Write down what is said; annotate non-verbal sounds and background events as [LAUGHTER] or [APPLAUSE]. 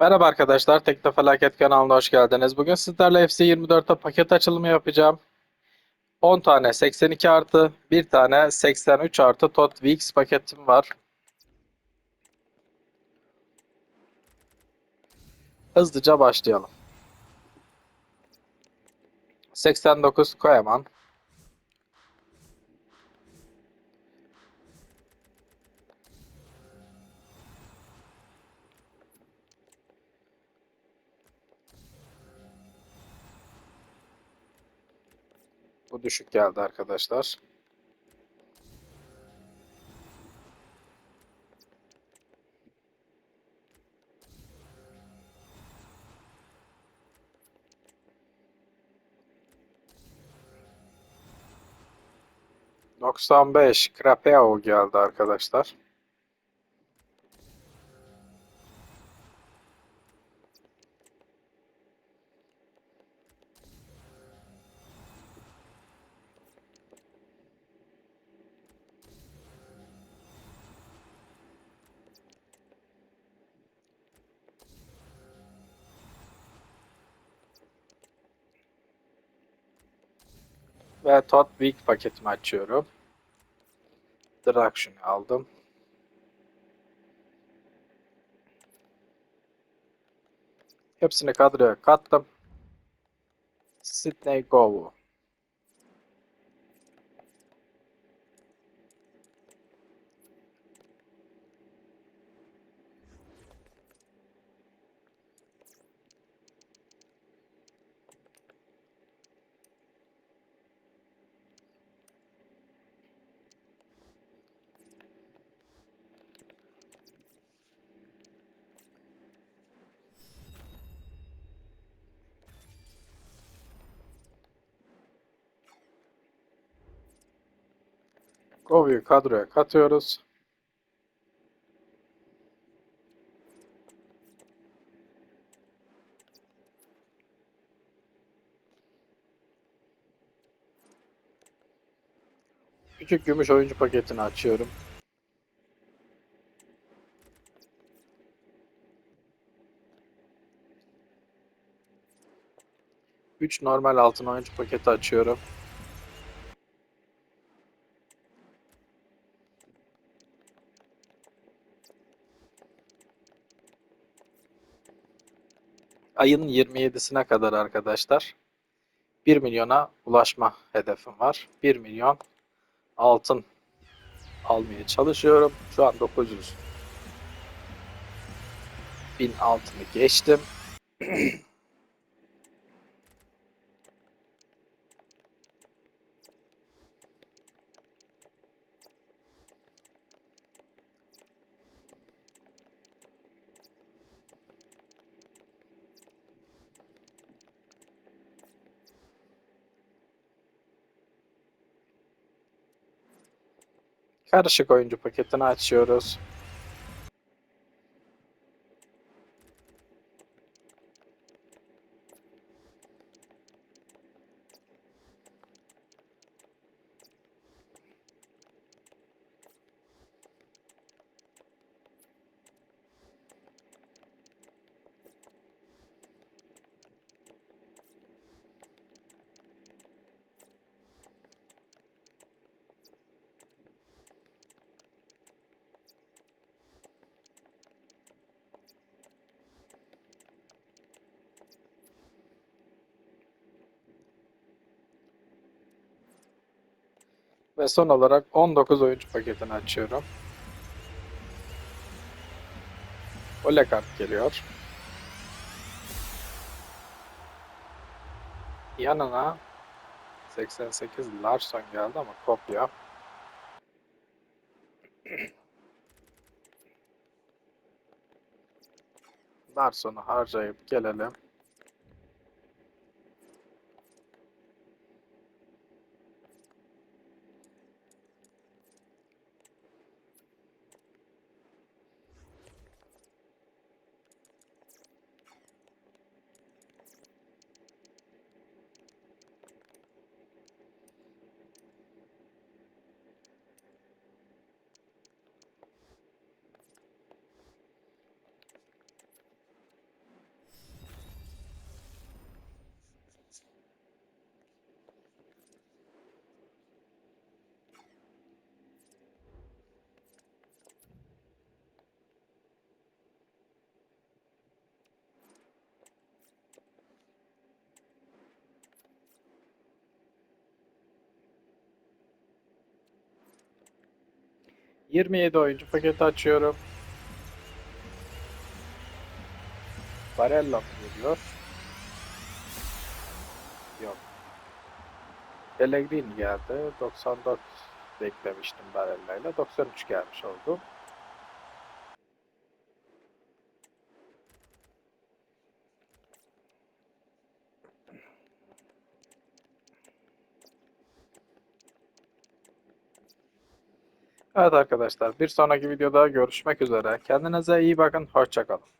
Merhaba arkadaşlar, Tekno Felaket kanalına hoş geldiniz. Bugün sizlerle FC24'te paket açılımı yapacağım. 10 tane 82 artı, 1 tane 83 artı Tot Weeks paketim var. Hızlıca başlayalım. 89 Koyaman. Bu düşük geldi arkadaşlar. Doksan beş Krapeo geldi arkadaşlar. Ve Tot Week paketimi açıyorum. Direction'ı aldım. Hepsini kadroya kattım. Sydney Go. Go'yu kadroya katıyoruz. Küçük gümüş oyuncu paketini açıyorum. Üç normal altın oyuncu paketi açıyorum. Ayın 27'sine kadar arkadaşlar 1 milyona ulaşma hedefim var. 1 milyon altın almaya çalışıyorum. Şu an 900 bin altını geçtim. [CLEARS THROAT] Karışık oyuncu paketini açıyoruz. Ve son olarak 19 oyuncu paketini açıyorum. Ole kart geliyor. Yanına 88 Larson geldi ama kopya. Larson'u harcayıp gelelim. 27 oyuncu paketi açıyorum. Barella geliyor? Yok. Pellegrini geldi. 94 beklemiştim Barella ile. 93 gelmiş oldu. Evet arkadaşlar bir sonraki videoda görüşmek üzere. Kendinize iyi bakın. Hoşçakalın.